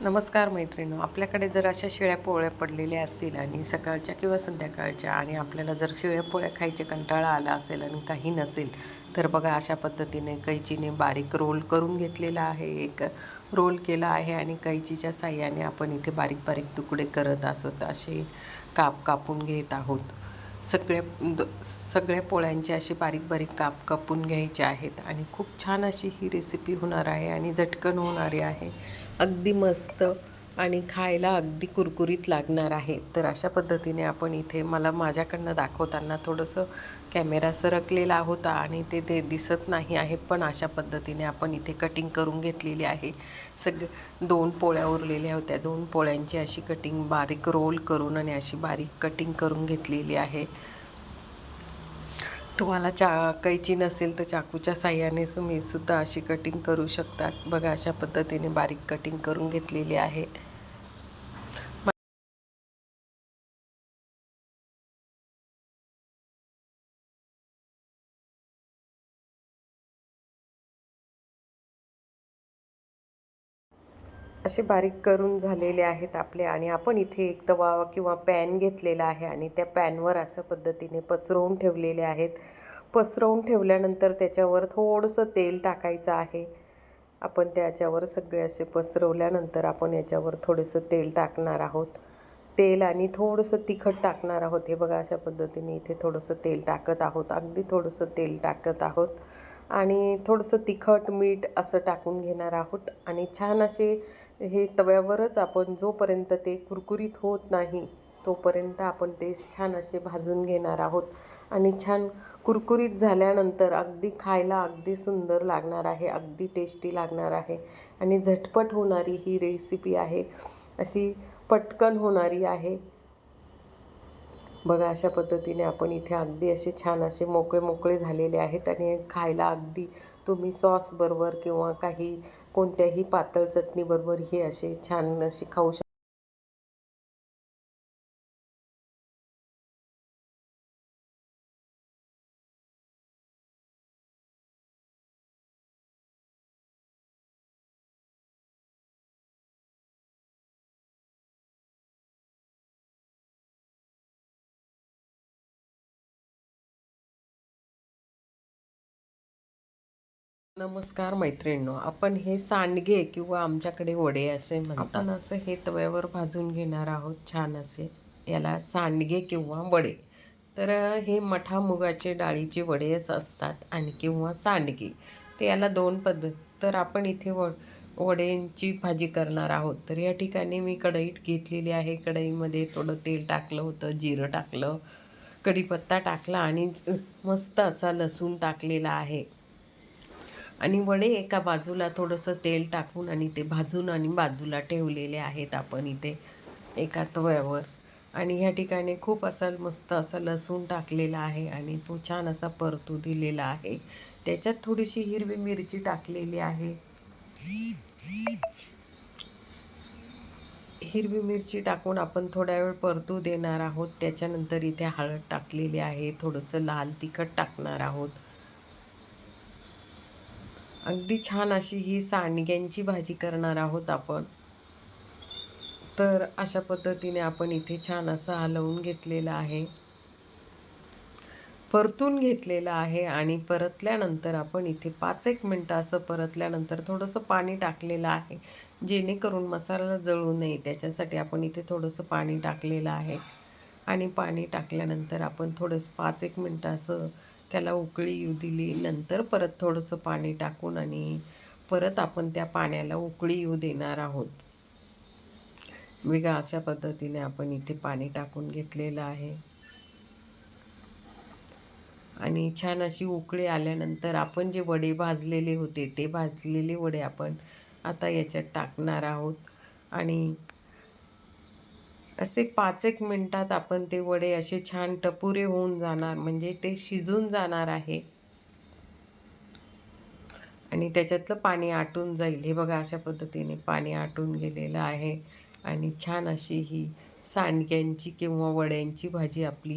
नमस्कार मैत्रिणी आपल्याकडे जर अशा शिळ्या पोळ्या पडलेल्या असतील आणि सकाळच्या किंवा संध्याकाळच्या आणि आपल्याला जर शिळ्या पोळ्या खायचे कंटाळा आला असेल आणि काही नसेल तर बघा अशा पद्धतीने कैचीने बारीक रोल करून घेतलेला आहे. एक रोल केला आहे आणि कैचीच्या साह्याने आपण इथे बारीक बारीक तुकडे करत असत असे काप कापून घेत आहोत. सगळ्या द सगळ्या पोळ्यांचे असे बारीक बारीक काप कापून घ्यायचे आहेत आणि खूप छान अशी ही रेसिपी होणार आहे आणि झटकन होणारी आहे. अगदी मस्त. आणि खायला अगदी कुरकुरीत लागणार आहे. तर अशा पद्धतीने आपण इथे मला माझ्याकडनं दाखवताना थोडंसं कॅमेरा सरकलेला होता आणि ते ते दिसत नाही आहे पण अशा पद्धतीने आपण इथे कटिंग करून घेतलेली आहे. सग दोन पोळ्या उरलेल्या होत्या. दोन पोळ्यांची अशी कटिंग बारीक रोल करून आणि अशी बारीक कटिंग करून घेतलेली आहे. तुम्हाला चा कैची नसेल तर चाकूच्या साह्याने तुम्ही सुद्धा अशी कटिंग करू शकतात. बघा अशा पद्धतीने बारीक कटिंग करून घेतलेली आहे. असे बारीक करून झालेले आहेत आपले आणि आपण इथे एक तवा किंवा पॅन घेतलेला आहे आणि त्या पॅनवर अशा पद्धतीने पसरवून ठेवलेले आहेत. पसरवून ठेवल्यानंतर त्याच्यावर थोडंसं तेल टाकायचं आहे. आपण त्याच्यावर सगळे असे पसरवल्यानंतर आपण याच्यावर थोडंसं तेल टाकणार आहोत. तेल आणि थोडंसं तिखट टाकणार आहोत. हे बघा अशा पद्धतीने इथे थोडंसं तेल टाकत आहोत. अगदी थोडंसं तेल टाकत आहोत. आणि थोडंसं तिखट मीठ असं टाकून घेणार आहोत. आणि छान असे हे तव्यावरच आपण जोपर्यंत ते कुरकुरीत होत नाही तोपर्यंत आपण ते छान असे भाजून घेणार आहोत. आणि छान कुरकुरीत झाल्यानंतर अगदी खायला अगदी सुंदर लागणार आहे अगदी टेस्टी लागणार आहे. आणि झटपट होणारी ही रेसिपी आहे अशी पटकन होणारी आहे. बघा अशा पद्धतीने आपण इथे अगदी असे छान असे मोकळे मोकळे झालेले आहेत आणि खायला अगदी तुम्ही सॉसबरोबर किंवा काही कोणत्याही पातळ चटणीबरोबर हे असे छान असे खाऊ शकता. नमस्कार मैत्रिणींनो आपण हे सांडगे किंवा आमच्याकडे वडे असे म्हणतात. आपण असं हे तव्यावर भाजून घेणार आहोत छान असे. याला सांडगे किंवा वडे. तर हे मठा मुगाचे डाळीचे वडेच असतात आणि किंवा सांडगे. ते याला दोन पद्धत तर आपण इथे व वड्यांची भाजी करणार आहोत. तर या ठिकाणी मी कढईत घेतलेली आहे. कढईमध्ये थोडं तेल टाकलं होतं जिरं टाकलं कढीपत्ता टाकला आणि मस्त असा लसूण टाकलेला आहे. आणि वडे एका बाजूला थोडंसं तेल टाकून आणि ते भाजून आणि बाजूला ठेवलेले आहेत आपण इथे एका तव्यावर. आणि ह्या ठिकाणी खूप असा मस्त असा लसूण टाकलेला आहे आणि तो छान असा परतू दिलेला आहे. त्याच्यात थोडीशी हिरवी मिरची टाकलेली आहे. हिरवी मिरची टाकून आपण थोड्या वेळ परतू देणार आहोत. त्याच्यानंतर इथे हळद टाकलेली आहे. थोडंसं लाल तिखट टाकणार आहोत. अगदी छान अशी ही सांडग्यांची भाजी करणार आहोत आपण. तर अशा पद्धतीने आपण इथे छान असं हलवून घेतलेलं आहे. परतून घेतलेलं आहे आणि परतल्यानंतर आपण इथे पाच एक मिनटं असं परतल्यानंतर थोडंसं पाणी टाकलेलं आहे. जेणेकरून मसाला जळू नये त्याच्यासाठी आपण इथे थोडंसं पाणी टाकलेलं आहे. आणि पाणी टाकल्यानंतर आपण थोडंसं पाच एक मिनटं असं त्याला उकळी येऊ दिली. नंतर परत थोडंसं पाणी टाकून आणि परत आपण त्या पाण्याला उकळी येऊ देणार आहोत. वेगळा अशा पद्धतीने आपण इथे पाणी टाकून घेतलेलं आहे. आणि छान अशी उकळी आल्यानंतर आपण जे वडे भाजलेले होते ते भाजलेले वडे आपण आता याच्यात टाकणार आहोत. आणि असे पाच एक मिनटात आपण ते वडे असे छान टपुरे होऊन जाणार म्हणजे ते शिजून जाणार आहे. आणि त्याच्यातलं पाणी आटून जाईल. हे बघा अशा पद्धतीने पाणी आटून गेलेलं आहे. आणि छान अशी ही सांडग्यांची किंवा वड्यांची भाजी आपली